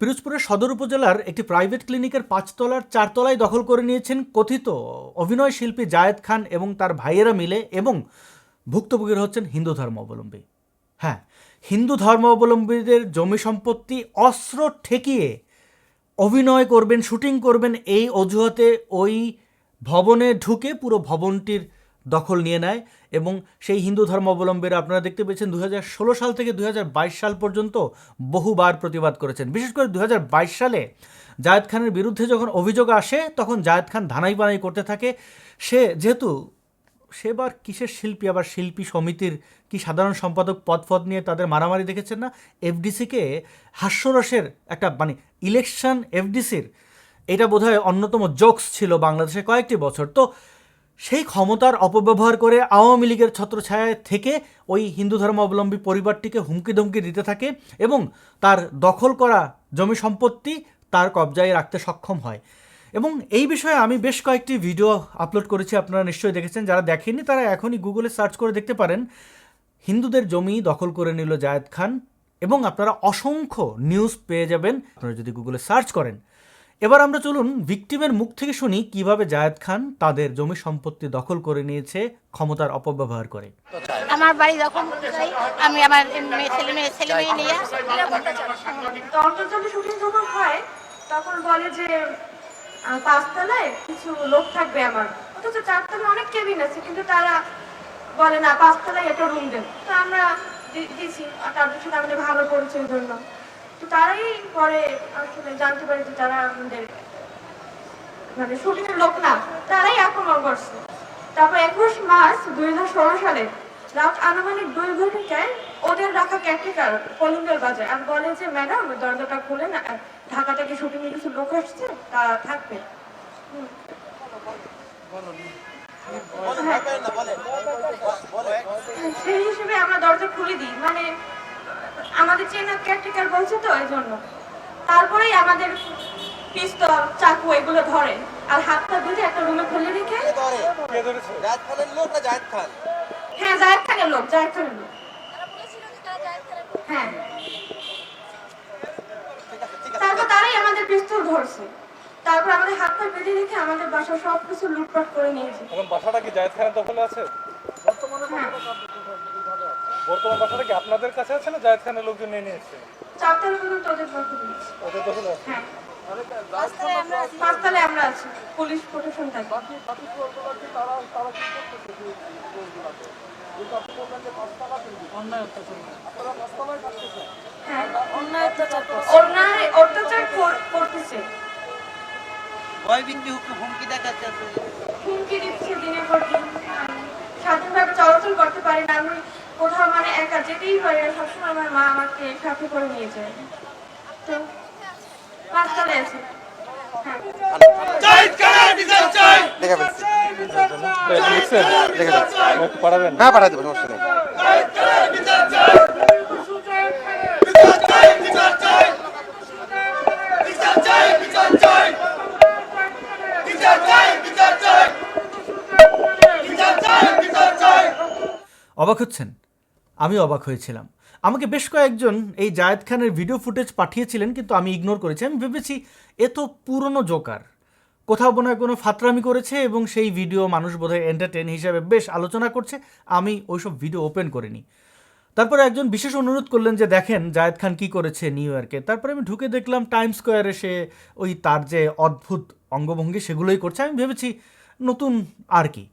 পিরোজপুরের সদর উপজেলার একটি প্রাইভেট ক্লিনিকের পাঁচতলার চারতলায় দখল করে নিয়েছেন কথিত অভিনয় শিল্পী জায়েদ খান এবং তার ভাইয়েরা মিলে এবং ভুক্তভোগীরা হচ্ছেন হিন্দু ধর্মাবলম্বী। হ্যাঁ হিন্দু ধর্মাবলম্বীদের জমি সম্পত্তি, অস্ত্র ঠেকিয়ে অভিনয় করবেন, শুটিং করবেন, এই অজুহাতে ওই ভবনে ঢুকে পুরো ভবনটির দখল নিয়ে নেয় এবং সেই হিন্দু ধর্মাবলম্বীরা আপনারা দেখতে পেয়েছেন দু হাজার ষোলো সাল থেকে দু হাজার বাইশ সাল পর্যন্ত বহুবার প্রতিবাদ করেছেন। বিশেষ করে দু হাজার বাইশ সালে জায়েদ খানের বিরুদ্ধে যখন অভিযোগ আসে, তখন জায়েদ খান ধানাই বানাই করতে থাকে। সে যেহেতু সেবার কিসের শিল্পী, আবার শিল্পী সমিতির কি সাধারণ সম্পাদক পদ পদ নিয়ে তাদের মারামারি দেখেছেন না? এফডিসিকে হাস্যরসের একটা মানে ইলেকশন এফডিসির, এটা বোধহয় অন্যতম জোকস ছিল বাংলাদেশে কয়েকটি বছর। তো সেই ক্ষমতার অপব্যবহার করে আওয়ামী লীগের ছত্রছায়ায় থেকে ওই হিন্দু ধর্মাবলম্বী পরিবারটিকে হুমকি ধমকি দিতে থাকে এবং তার দখল করা জমি সম্পত্তি তার কবজায় রাখতে সক্ষম হয়। এবং এই বিষয়ে আমি বেশ কয়েকটি ভিডিও আপলোড করেছি, আপনারা নিশ্চয়ই দেখেছেন। যারা দেখেননি, তারা এখনই গুগলে সার্চ করে দেখতে পারেন। হিন্দুদের জমি দখল করে নিল জায়েদ খান এবং আপনারা অসংখ্য নিউজ পেয়ে যাবেন। আপনারা যদি গুগলে সার্চ করেন এবার আমরা চলুন ভিকটিমের মুখ থেকে শুনি কীভাবে জায়েদ খান তাদের জমি সম্পত্তি দখল করে নিয়েছে ক্ষমতার অপব্যবহার করে। আমার বাড়ি যখন আমি আমার মেয়ে ছেলে মেয়ে ছেলে মেয়ে নিয়ে তো অন্তর্জালে শুটিং যখন হয় তখন বলে যে পাঁচতলায় কিছু লোক থাকবে আমার। অথচ চারতলায় অনেক কেবিন আছে কিন্তু তারা বলে না পাঁচতলায় একটা রুম দেন তো আমরা দি- দিছি। আর তাদের সাথে আমাদের ভালো পরিচয়ের জন্য। তো তারাই পরে আসলে জানতে পারে যে তারা আমাদের মানে শুটিং এর লোক না, তারাই আক্রমণ করছে। তারপর একুশ মার্চ দুই হাজার ষোলো সালে রাত আনুমানিক দুই ওদের রাখা ক্যাটেকার আর বলে যে, ম্যাডাম, দরজাটা খুলে না ঢাকা থেকে শুটিং কিছু লোক আসছে তারা থাকবে। সেই হিসেবে আমরা দরজা খুলে দিই। মানে আমাদের চেনা ক্যাটেকার বলছে তো এই জন্য। তারপরেই আমাদের পিস্তল চাকু এগুলো ধরে। আর হাতটা বেঁধে একটা রুমে ফেলে রেখে হ্যাঁ জায়েদ খানের লোক জায়েদ খানের লোক। হ্যাঁ। তারপর তারাই আমাদের পিস্তল ধরছে। তারপর আমাদের হাত পা বেঁধে রেখে আমাদের বাসা সব কিছু লুটপাট করে নিয়েছে। বাসাটা কি জায়েদ খানের দখলে আছে? বর্তমান বাসাটা কি আপনাদের কাছে আছে না জায়েদ খানের লোকজন নিয়ে নিয়েছে? চারতলা পর্যন্ত ওদের দখল নিয়েছে ওদের দখলে আছে হ্যাঁ। পাঁচতলায় আমরা আছি। পুলিশ থাকে। হ্যাঁ। করতেছে। হুমকি দেখাচ্ছে। হুমকি দিচ্ছে দিনের পর দিন। স্বাধীনভাবে চলাচল করতে পারি না আমি কোথাও মানে একা যেতেই পারি না সবসময় আমার মা আমাকে সাথে করে নিয়ে যায়। তো পাঁচতলায় আছে হ্যাঁ। দেখা ফেলছি। লিখছেন দেখা ফেলছি। একটু পাঠাবেন? হ্যাঁ পাঠাই দেবো সমস্যা নেই অবাক হচ্ছেন? আমি অবাক হয়েছিলাম। আমাকে বেশ কয়েকজন এই জায়েদ খানের ভিডিও ফুটেজ পাঠিয়েছিলেন, কিন্তু আমি ইগনোর করেছি। আমি ভেবেছি, এ তো পুরনো জোকার। কোথাও হয় কোনো ফাতরামি করেছে এবং সেই ভিডিও মানুষ বোধহয় এন্টারটেন হিসাবে বেশ আলোচনা করছে। আমি ওইসব ভিডিও ওপেন করিনি। তারপরে একজন বিশেষ অনুরোধ করলেন যে, দেখেন, জায়েদ খান কি করেছে নিউ ইয়র্কে তারপরে আমি ঢুকে দেখলাম টাইম স্কোয়ারে সে ওই তার যে অদ্ভুত অঙ্গভঙ্গি সেগুলোই করছে। আমি ভেবেছি, নতুন আর কি।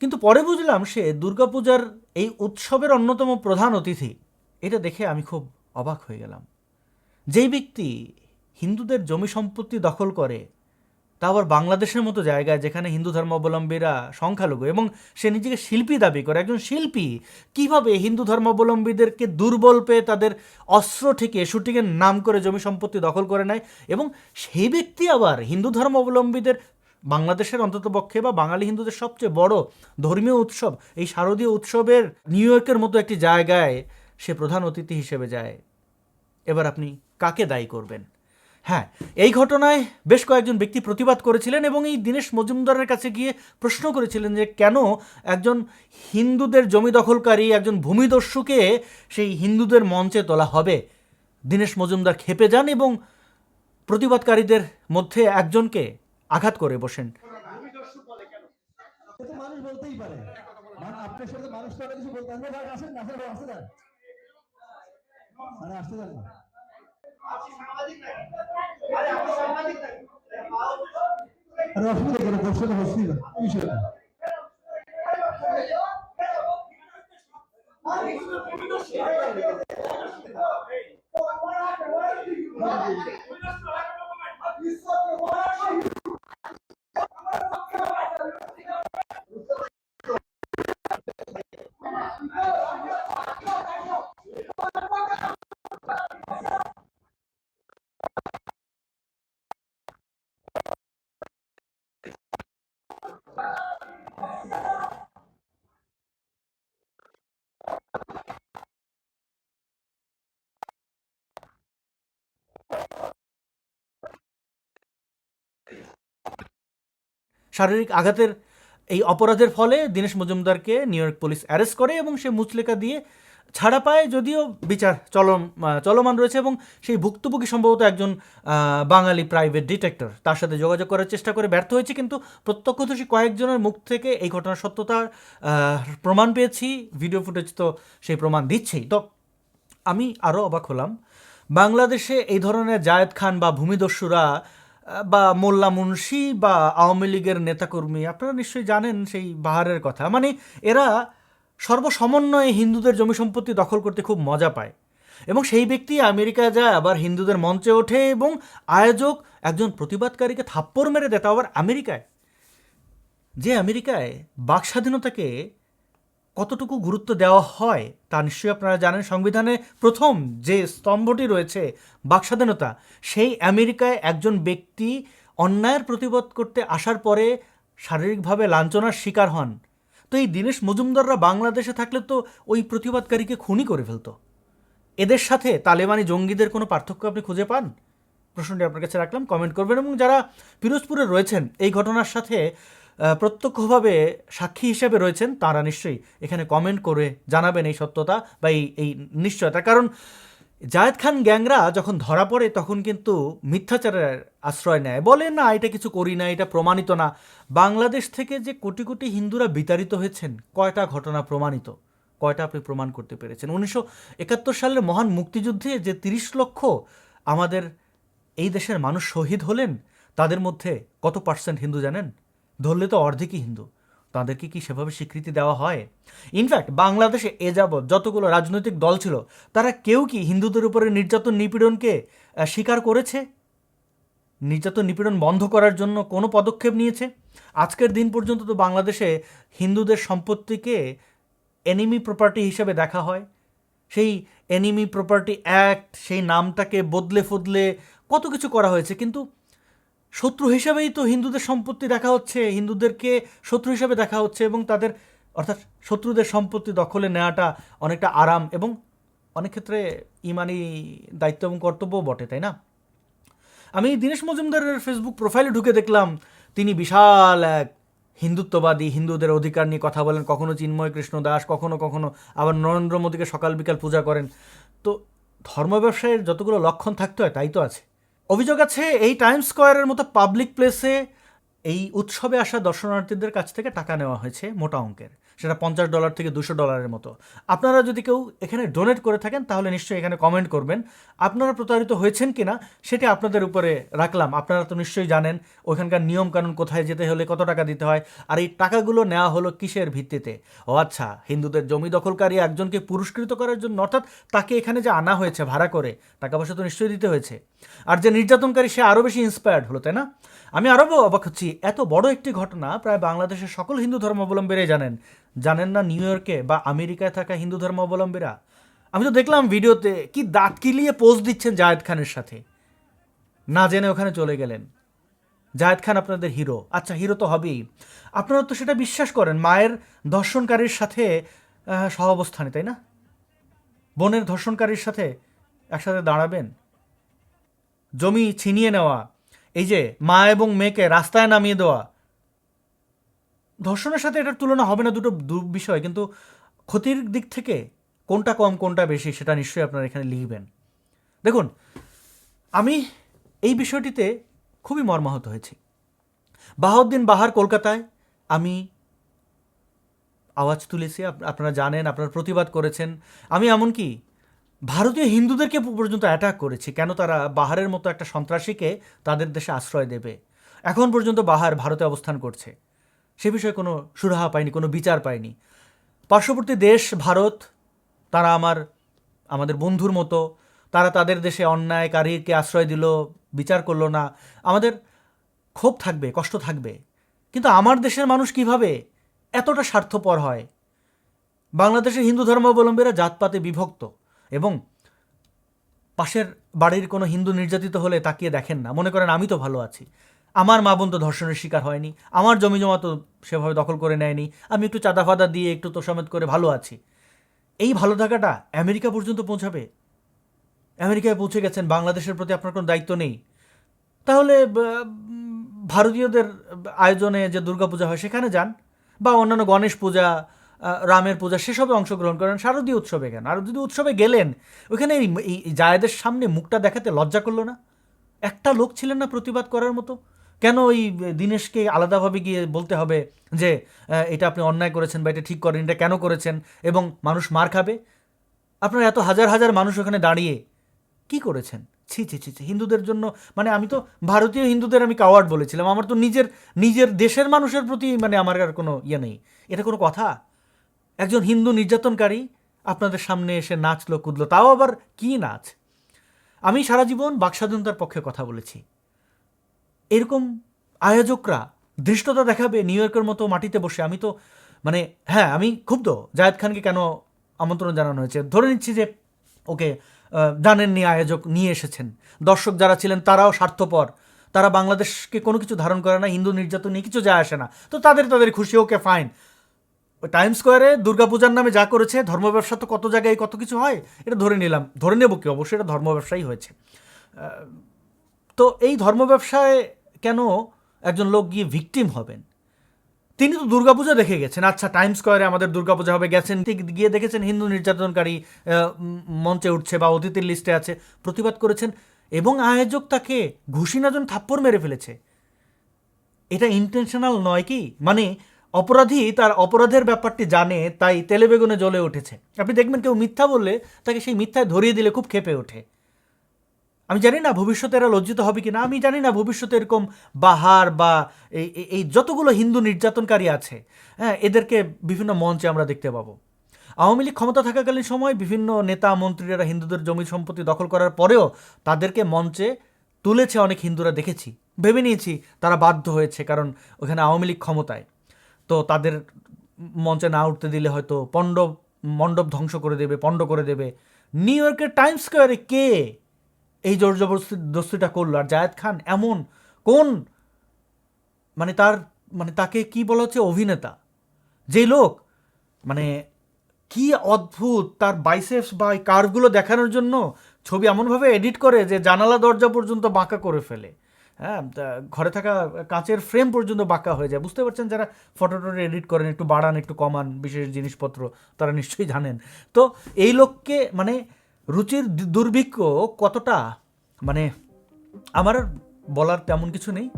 কিন্তু পরে বুঝলাম সে দুর্গাপূজার এই উৎসবের অন্যতম প্রধান অতিথি। এটা দেখে আমি খুব অবাক হয়ে গেলাম। যেই ব্যক্তি হিন্দুদের জমি সম্পত্তি দখল করে, তা আবার বাংলাদেশের মতো জায়গায় যেখানে হিন্দু ধর্মাবলম্বীরা সংখ্যালঘু এবং সে নিজেকে শিল্পী দাবি করে, একজন শিল্পী, কীভাবে হিন্দু ধর্মাবলম্বীদেরকে দুর্বল পেয়ে তাদের অস্ত্র ঠেকে শুটিংয়ের নাম করে জমি সম্পত্তি দখল করে নেয় এবং সেই ব্যক্তি আবার হিন্দু ধর্মাবলম্বীদের বাংলাদেশের অন্ততপক্ষে বা বাঙালি হিন্দুদের সবচেয়ে বড় ধর্মীয় উৎসব, এই শারদীয় উৎসবের নিউ ইয়র্কের মতো একটি জায়গায় সে প্রধান অতিথি হিসেবে যায়। এবার আপনি কাকে দায়ী করবেন? হ্যাঁ এই ঘটনায় বেশ কয়েকজন ব্যক্তি প্রতিবাদ করেছিলেন এবং এই দীনেশ মজুমদারের কাছে গিয়ে প্রশ্ন করেছিলেন যে কেন একজন হিন্দুদের জমি দখলকারী, একজন ভূমিদস্যুকে সেই হিন্দুদের মঞ্চে তোলা হবে? দীনেশ মজুমদার খেপে যান এবং প্রতিবাদকারীদের মধ্যে একজনকে আঘাত করে বসেন। মানুষ বলতেই পারে আপনার সাথে মানুষ তো কিছু বলতে আসেন না আসতে দেন মানে আসতে না অসুবিধা কেন শারীরিক আঘাতের এই অপরাধের ফলে দীনেশ মজুমদারকে নিউ ইয়র্ক পুলিশ অ্যারেস্ট করে এবং সে মুচলেকা দিয়ে ছাড়া পায়, যদিও বিচার চলম চলমান রয়েছে এবং সেই ভুক্তভোগী সম্ভবত একজন বাঙালি প্রাইভেট ডিটেক্টর তার সাথে যোগাযোগ করার চেষ্টা করে ব্যর্থ হয়েছে কিন্তু প্রত্যক্ষদর্শী কয়েকজনের মুখ থেকে এই ঘটনার সত্যতার প্রমাণ পেয়েছি। ভিডিও ফুটেজ তো সেই প্রমাণ দিচ্ছেই। তো আমি আরও অবাক হলাম। বাংলাদেশে এই ধরনের জায়েদ খান বা ভূমিদস্যুরা বা মোল্লা মুন্সি বা আওয়ামী লীগের নেতাকর্মী, আপনারা নিশ্চয়ই জানেন সেই বাহারের কথা। মানে এরা সর্বসমন্বয়ে হিন্দুদের জমি সম্পত্তি দখল করতে খুব মজা পায়। এবং সেই ব্যক্তি আমেরিকা যায়, আবার হিন্দুদের মঞ্চে ওঠে এবং আয়োজক একজন প্রতিবাদকারীকে থাপ্পড় মেরে দেয় আবার আমেরিকায়। যে আমেরিকায় বাক স্বাধীনতাকে কতটুকু গুরুত্ব দেওয়া হয়, তা নিশ্চয়ই আপনারা জানেন। সংবিধানে প্রথম যে স্তম্ভটি রয়েছে, বাকস্বাধীনতা, সেই আমেরিকায় একজন ব্যক্তি অন্যায়ের প্রতিবাদ করতে আসার পরে শারীরিকভাবে লাঞ্ছনার শিকার হন। তো এই দীনেশ মজুমদাররা বাংলাদেশে থাকলে তো ওই প্রতিবাদকারীকে খুনই করে ফেলতো। এদের সাথে তালেবানি জঙ্গিদের কোনো পার্থক্য আপনি খুঁজে পান? প্রশ্নটি আপনার কাছে রাখলাম, কমেন্ট করবেন এবং যারা পিরোজপুরে রয়েছেন, এই ঘটনার সাথে প্রত্যক্ষভাবে সাক্ষী হিসেবে রয়েছেন, তারা নিশ্চয়ই এখানে কমেন্ট করে জানাবেন এই সত্যতা বা এই এই নিশ্চয়তা। কারণ জায়েদ খান গ্যাংরা যখন ধরা পড়ে, তখন কিন্তু মিথ্যাচারের আশ্রয় নেয়। বলে, না, এটা কিছু করি না, এটা প্রমাণিত না। বাংলাদেশ থেকে যে কোটি কোটি হিন্দুরা বিতাড়িত হয়েছেন, কয়টা ঘটনা প্রমাণিত? কয়টা আপনি প্রমাণ করতে পেরেছেন? উনিশশো একাত্তর সালের মহান মুক্তিযুদ্ধে যে তিরিশ লক্ষ আমাদের এই দেশের মানুষ শহীদ হলেন, তাদের মধ্যে কত পার্সেন্ট হিন্দু জানেন? ধরলে তো অর্ধেকই হিন্দু। তাদেরকে কি সেভাবে স্বীকৃতি দেওয়া হয়? ইনফ্যাক্ট বাংলাদেশে এ যাবৎ যতগুলো রাজনৈতিক দল ছিল, তারা কেউ কি হিন্দুদের উপরে নির্যাতন নিপীড়নকে স্বীকার করেছে? নির্যাতন নিপীড়ন বন্ধ করার জন্য কোনো পদক্ষেপ নিয়েছে? আজকের দিন পর্যন্ত তো বাংলাদেশে হিন্দুদের সম্পত্তিকে এনিমি প্রপার্টি হিসেবে দেখা হয়। সেই এনিমি প্রপার্টি অ্যাক্ট সেই নামটাকে বদলে ফদলে কত কিছু করা হয়েছে, কিন্তু শত্রু হিসাবেই তো হিন্দুদের সম্পত্তি দেখা হচ্ছে, হিন্দুদেরকে শত্রু হিসাবে দেখা হচ্ছে এবং তাদের, অর্থাৎ শত্রুদের সম্পত্তি দখলে নেওয়াটা অনেকটা আরাম এবং অনেক ক্ষেত্রে ইমানি দায়িত্ব এবং কর্তব্যও বটে, তাই না? আমি দীনেশ মজুমদারের ফেসবুক প্রোফাইলে ঢুকে দেখলাম, তিনি বিশাল এক হিন্দুত্ববাদী, হিন্দুদের অধিকার নিয়ে কথা বলেন, কখনো চিন্ময় কৃষ্ণ দাস, কখনো কখনো আবার নরেন্দ্র মোদীকে সকাল বিকাল পূজা করেন। তো ধর্ম ব্যবসায়ের যতগুলো লক্ষণ থাকতে হয়, তাই তো আছে। অভিযোগ আছে, এই টাইম স্কোয়ারের মতো পাবলিক প্লেসে এই উৎসবে আসা দর্শনার্থীদের কাছ থেকে টাকা নেওয়া হয়েছে মোটা অঙ্কের। সেটা পঞ্চাশ ডলার থেকে দুশো ডলারের মতো। আপনারা যদি কেউ এখানে ডোনেট করে থাকেন, তাহলে নিশ্চয়ই এখানে কমেন্ট করবেন। আপনারা প্রতারিত হয়েছেন কিনা, সেটি আপনাদের উপরে রাখলাম। আপনারা তো নিশ্চয়ই জানেন ওখানকার নিয়মকানুন কোথায় যেতে হলে কত টাকা দিতে হয়, আর এই টাকাগুলো নেওয়া হলো কিসের ভিত্তিতে? ও আচ্ছা হিন্দুদের জমি দখলকারী একজনকে পুরস্কৃত করার জন্য, অর্থাৎ তাকে এখানে যে আনা হয়েছে ভাড়া করে, টাকা পয়সা তো নিশ্চয়ই দিতে হয়েছে। আর যে নির্যাতনকারী, সে আরও বেশি ইন্সপায়ার্ড হলো, তাই না? আমি আরও অবাক হচ্ছি, এত বড় একটি ঘটনা প্রায় বাংলাদেশের সকল হিন্দু ধর্মাবলম্বীরাই জানেন। জানেন না নিউ ইয়র্কে বা আমেরিকায় থাকা হিন্দু ধর্মাবলম্বীরা? আমি তো দেখলাম ভিডিওতে, কি দাঁত কিলিয়ে পোস্ট দিচ্ছেন জায়েদ খানের সাথে। না জেনে ওখানে চলে গেলেন। জায়েদ খান আপনাদের হিরো আচ্ছা হিরো তো হবেই। আপনারা তো সেটা বিশ্বাস করেন, মায়ের ধর্ষণকারীর সাথে সহাবস্থানে, তাই না? বোনের ধর্ষণকারীর সাথে একসাথে দাঁড়াবেন? জমি ছিনিয়ে নেওয়া, এই যে মা এবং মেয়েকে রাস্তায় নামিয়ে দেওয়া ধর্ষণের সাথে এটার তুলনা হবে না দুটো দু বিষয়, কিন্তু ক্ষতির দিক থেকে কোনটা কম, কোনটা বেশি সেটা নিশ্চয়ই আপনারা এখানে লিখবেন। দেখুন, আমি এই বিষয়টিতে খুবই মর্মাহত হয়েছি। বাহাউদ্দিন বাহার কলকাতায় আমি আওয়াজ তুলেছি, আপ- আপনারা জানেন, আপনারা প্রতিবাদ করেছেন। আমি এমনকি ভারতীয় হিন্দুদেরকে পর্যন্ত অ্যাটাক করেছি, কেন তারা বাহারের মতো একটা সন্ত্রাসীকে তাদের দেশে আশ্রয় দেবে। এখন পর্যন্ত বাহার ভারতে অবস্থান করছে। সে বিষয়ে কোনো সুরাহা পায়নি কোনো বিচার পায়নি পার্শ্ববর্তী দেশ ভারত, তারা আমার, আমাদের বন্ধুর মতো। তারা তাদের দেশে অন্যায়কারীকে আশ্রয় দিল, বিচার করল না। আমাদের ক্ষোভ থাকবে, কষ্ট থাকবে। কিন্তু আমার দেশের মানুষ কীভাবে এতটা স্বার্থপর হয়? বাংলাদেশের হিন্দু ধর্মাবলম্বীরা জাতপাতে বিভক্ত এবং পাশের বাড়ির কোনো হিন্দু নির্যাতিত হলে তাকিয়ে দেখেন না। মনে করেন, আমি তো ভালো আছি। আমার মা বোন তো ধর্ষণের শিকার হয়নি, আমার জমি জমা তো সেভাবে দখল করে নেয়নি, আমি একটু চাঁদা ফাদা দিয়ে একটু তোষামেত করে ভালো আছি। এই ভালো থাকাটা আমেরিকা পর্যন্ত পৌঁছাবে? আমেরিকায় পৌঁছে গেছেন, বাংলাদেশের প্রতি আপনার কোনো দায়িত্ব নেই? তাহলে ভারতীয়দের আয়োজনে যে দুর্গাপূজা হয় সেখানে যান, বা অন্যান্য গণেশ পূজা রামের পূজা সেসবে অংশগ্রহণ করেন, শারদীয় উৎসবে কেন? আর যদি উৎসবে গেলেন ওইখানে এই জায়েদের সামনে মুখটা দেখাতে লজ্জা করল না? একটা লোক ছিলেন না প্রতিবাদ করার মতো? কেন ওই দিনেশকে আলাদাভাবে গিয়ে বলতে হবে যে এটা আপনি অন্যায় করেছেন বা এটা ঠিক করেন এটা কেন করেছেন এবং মানুষ মার খাবে? আপনার এত হাজার হাজার মানুষ ওখানে দাঁড়িয়ে কি করেছেন? ছি ছি ছি হিন্দুদের জন্য মানে আমি তো ভারতীয় হিন্দুদের আমি কাওয়ার্ড বলেছিলাম। আমার তো নিজের নিজের দেশের মানুষের প্রতি মানে আমার আর কোনো ইয়ে নেই। এটা কোনো কথা? একজন হিন্দু নির্যাতনকারী আপনাদের সামনে এসে নাচলো, কুদলো, তাও আবার কি নাচ? আমি সারা জীবন বাকস্বাধীনতার পক্ষে কথা বলেছি। এরকম আয়োজকরা ধৃষ্টতা দেখাবে নিউ ইয়র্কের মতো মাটিতে বসে। আমি তো মানে হ্যাঁ আমি ক্ষুব্ধ জায়েদ খানকে কেন আমন্ত্রণ জানানো হয়েছে। ধরে নিচ্ছি যে, ওকে জানেননি আয়োজক নিয়ে এসেছেন। দর্শক যারা ছিলেন তারাও স্বার্থপর। তারা বাংলাদেশকে কোনো কিছু ধারণ করে না, হিন্দু নির্যাতন নিয়ে কিছু যায় আসে না। তো তাদের তাদের খুশি, ওকে, ফাইন। ওই টাইম স্কোয়ারে দুর্গাপূজার নামে যা করেছে, ধর্ম ব্যবসা তো কত জায়গায় কত কিছু হয়, এটা ধরে নিলাম। ধরে নেব কি? অবশ্যই এটা ধর্ম ব্যবসাই হয়েছে। তো এই ধর্ম ব্যবসায় কেন একজন লোক গিয়ে ভিকটিম হবেন? তিনি তো দুর্গাপূজা দেখে গেছেন। আচ্ছা টাইম স্কোয়ারে আমাদের দুর্গাপূজা হবে, গেছেন, ঠিক গিয়ে দেখেছেন হিন্দু নির্যাতনকারী মঞ্চে উঠছে বা অতিথির লিস্টে আছে, প্রতিবাদ করেছেন, এবং আয়োজক তাকে ঘুষি নাজন থাপ্পড় মেরে ফেলেছে। এটা ইন্টেনশনাল নয় কি? মানে অপরাধী তার অপরাধের ব্যাপারটি জানে, তাই তেলে বেগুনে জ্বলে উঠেছে। আপনি দেখবেন কেউ মিথ্যা বললে, তাকে সেই মিথ্যায় ধরিয়ে দিলে খুব খেপে ওঠে। আমি জানি না ভবিষ্যতে এরা লজ্জিত হবে কিনা, আমি জানি না ভবিষ্যতে এরকম বাহার বা এই যতগুলো হিন্দু নির্যাতনকারী আছে হ্যাঁ এদেরকে বিভিন্ন মঞ্চে আমরা দেখতে পাবো। আওয়ামী লীগ ক্ষমতা থাকাকালীন সময় বিভিন্ন নেতা, মন্ত্রীরা হিন্দুদের জমি সম্পত্তি দখল করার পরেও তাদেরকে মঞ্চে তুলেছে অনেক হিন্দুরা দেখেছি, ভেবে নিয়েছি তারা বাধ্য হয়েছে কারণ ওখানে আওয়ামী লীগ ক্ষমতায়। তো তাদের মঞ্চে না উঠতে দিলে হয়তো পণ্ডব, মণ্ডপ ধ্বংস করে দেবে, পণ্ড করে দেবে। নিউ ইয়র্কের টাইম স্কোয়ারে কে এই জোর জবরদস্তি, দস্তিটা করল। আর জায়েদ খান এমন কোন মানে তার মানে তাকে কি বলা হচ্ছে, অভিনেতা? যে লোক মানে কি অদ্ভুত তার বাইসেপস বা এই কার্ভগুলো দেখানোর জন্য ছবি এমনভাবে এডিট করে যে জানালা দরজা পর্যন্ত বাঁকা করে ফেলে। হ্যাঁ ঘরে থাকা কাঁচের ফ্রেম পর্যন্ত বাঁকা হয়ে যায়। বুঝতে পারছেন যারা ফটোটা এডিট করেন, একটু বাড়ান, একটু কমান বিশেষ জিনিসপত্র, তারা নিশ্চয়ই জানেন। তো এই লোককে মানে রুচির দুর্ভিক্ষ কতটা? মানে আমার বলার তেমন কিছু নেই।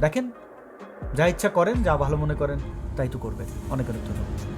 দেখেন, যা ইচ্ছা করেন, যা ভালো মনে করেন, তাই তো করবেন। অনেক অনেক ধন্যবাদ।